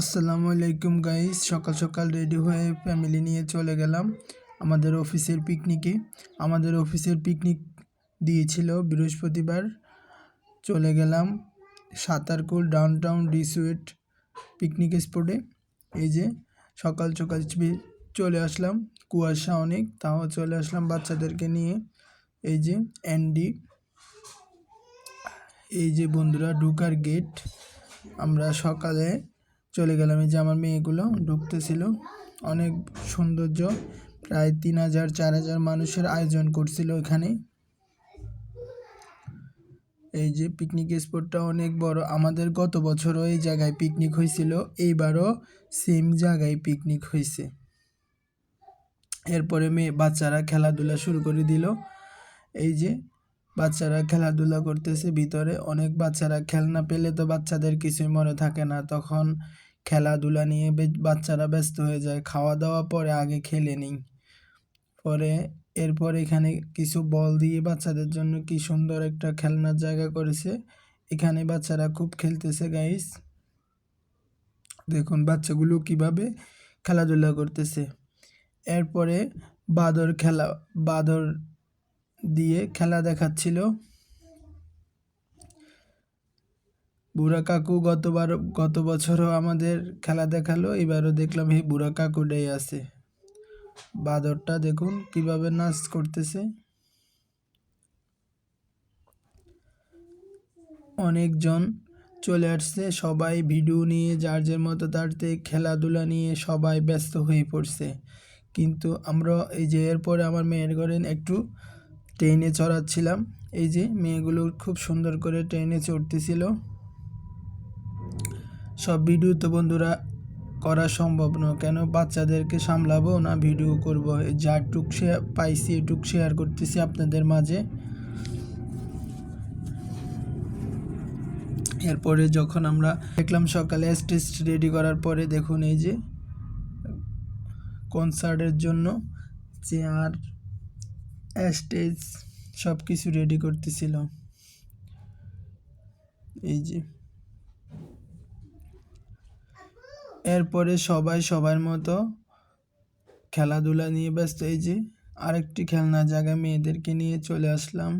আসসালামু আলাইকুম গাইস সকাল সকাল রেডি হয়ে ফ্যামিলি নিয়ে চলে গেলাম আমাদের অফিসের পিকনিকে আমাদের অফিসের পিকনিক দিয়েছিল বৃহস্পতিবার। চলে গেলাম সাঁতারকুল ডাউনটাউন ডিসুয়েট পিকনিক স্পটে এই যে সকাল সকাল চলে আসলাম কুয়াশা অনেক, তাও চলে আসলাম বাচ্চাদেরকে নিয়ে। এই যে অ্যান্ডি এই যে বন্ধুরা ঢুকার গেট আমরা সকালে চলে গেলাম। এই যে আমার মেয়েগুলো ঢুকতেছিল। অনেক সৌন্দর্য। প্রায় তিন হাজার, চার হাজার মানুষের আয়োজন করছিল এখানে এই যে পিকনিক স্পটটা অনেক বড়। আমাদের গত বছরও এই জায়গায় পিকনিক হয়েছিল। এইবারও সেম জায়গায় পিকনিক হয়েছে। এরপরে মেয়ে, বাচ্চারা খেলাধুলা শুরু করে দিল। এই যে বাচ্চারা খেলাধুলা করতেছে ভিতরে। অনেক বাচ্চারা খেলনা পেলে তো বাচ্চাদের কিছুই মনে থাকে না। তখন খেলাধুলা নিয়ে বাচ্চারা ব্যস্ত হয়ে যায়। খাওয়া দাওয়া পরে আগে খেলে নিই। পরে এরপর এখানে কিছু বল দিয়ে বাচ্চাদের জন্য কি সুন্দর একটা খেলনার জায়গা করেছে। এখানে বাচ্চারা খুব খেলতেছে গাইস দেখুন বাচ্চাগুলো কীভাবে খেলাধুলা করতেছে। এরপরে বাদর খেলা, বাদর দিয়ে খেলা দেখাচ্ছিল। বুড়া কাকু গতবার গত বছরও আমাদের খেলা দেখাল, এবারও দেখলাম এই বুড়া কাকুটাই আছে। বাদরটা দেখুন কীভাবে নাচ করতেছে। অনেকজন চলে আসছে, সবাই ভিডিও নিয়ে, যার যার মতো তারতে খেলাধুলা নিয়ে সবাই ব্যস্ত হয়ে পড়ছে। কিন্তু আমরা এই যে এরপরে আমার মেয়ের ঘরে একটু ট্রেনে চড়াচ্ছিলাম, এই যে মেয়েগুলো খুব সুন্দর করে ট্রেনে চড়তেছিল। সব ভিডিও তো বন্ধুরা করা সম্ভব না কেন বাচ্চাদেরকে সামলাবো না ভিডিও করব? যাটুক শেয়ার পাইছি এটুক শেয়ার করতেছি আপনাদের মাঝে। এরপরে যখন আমরা দেখলাম সকালে স্টেজ রেডি করার পরে দেখুন এই যে কনসার্টের জন্য চেয়ার স্টেজ সব কিছু রেডি করতেছিল। এই যে এরপরে সবাই সবার মতো খেলাধুলা নিয়ে ব্যস্ত। এই যে আরেকটি খেলনা জায়গায় মেয়েদেরকে নিয়ে চলে আসলাম।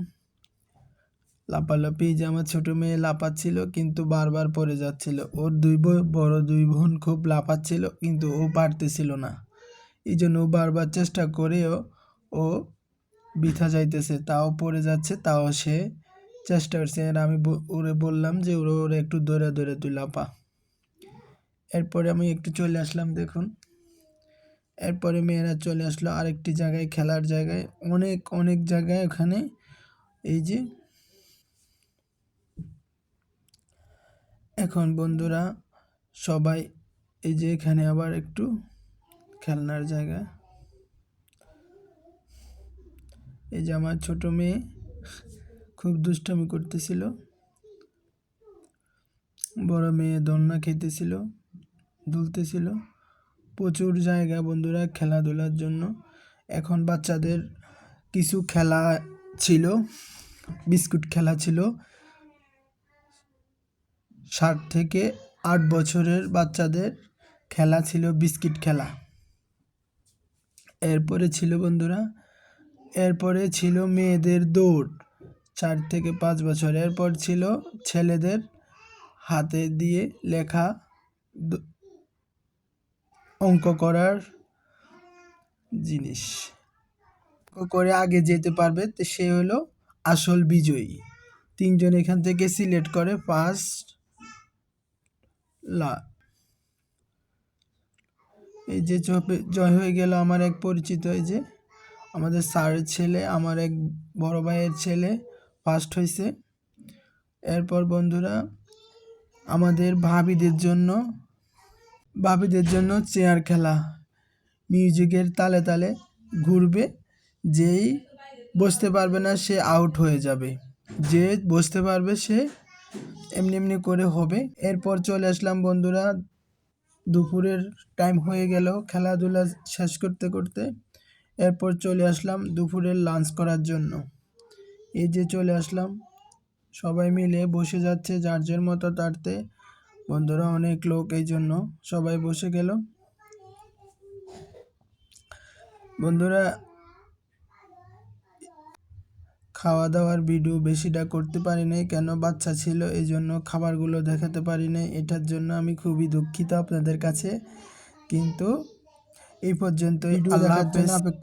লাপালাপি, যে আমার ছোট মেয়ে লাপাচ্ছিল কিন্তু বারবার পড়ে যাচ্ছিল। ওর দুই বড় দুই বোন খুব লাপাচ্ছিল কিন্তু ও পারতেছিল না। এই জন্য ও বারবার চেষ্টা করেও ও বৃথা যাইতেছে, তাও পড়ে যাচ্ছে, তাও সে চেষ্টা করছে। আর আমি ওরে বললাম যে, ওরে ওরে, একটু দৌড়ে দৌড়ে, তুই লাপা এরপরে আমি একটু চলে আসলাম, দেখুন। এরপরে মেয়েরা চলে আসলো আরেকটি জায়গায়, খেলার জায়গায়। অনেক অনেক জায়গায় ওখানে এই যে এখন বন্ধুরা সবাই এই যে এখানে আবার একটু খেলনার জায়গা। এই যে আমার ছোট মেয়ে খুব দুষ্টামি করতেছিল। বড় মেয়ে দন্না খেতেছিল। দুলতেছিল। প্রচুর জায়গা বন্ধুরা খেলাধুলার জন্য। এখন বাচ্চাদের কিছু খেলা ছিল, বিস্কুট খেলা ছিল। ষাট থেকে আট বছরের বাচ্চাদের খেলা ছিল বিস্কিট খেলা। এরপরে ছিল বন্ধুরা, এরপরে ছিল মেয়েদের দৌড়। চার থেকে পাঁচ বছর। এরপর ছিল ছেলেদের হাতে দিয়ে লেখা অঙ্ক করার জিনিস। করে আগে যেতে পারবে, তো সে হলো আসল বিজয়ী। তিনজন এখান থেকে সিলেক্ট করে ফার্স্ট লা এই যে জয় হয়ে গেল আমার এক পরিচিত, এই যে আমাদের স্যারের ছেলে, আমার এক বড় ভাইয়ের ছেলে ফার্স্ট হয়েছে এরপর বন্ধুরা, আমাদের ভাবিদের জন্য ভাবিদের জন্য চেয়ার খেলা। মিউজিকের তালে তালে ঘুরবে, যেই বসতে পারবে না সে আউট হয়ে যাবে। যে বসতে পারবে সে এমনি এমনি করে হবে। এরপর চলে আসলাম বন্ধুরা, দুপুরের টাইম হয়ে গেল, খেলাধুলা শেষ করতে করতে। এরপর চলে আসলাম দুপুরের লাঞ্চ করার জন্য। এই যে চলে আসলাম, সবাই মিলে বসে যাচ্ছে, যার যার মতো তারতে। বন্ধুরা অনেক লোক এই জন্য সবাই বসে গেল। বন্ধুরা খাওয়া দাওয়ার ভিডিও বেশিটা করতে পারি নাই কেন বাচ্চা ছিল এই জন্য খাবারগুলো দেখাতে পারি নাই এটার জন্য আমি খুবই দুঃখিত আপনাদের কাছে। কিন্তু এই হাফেজ।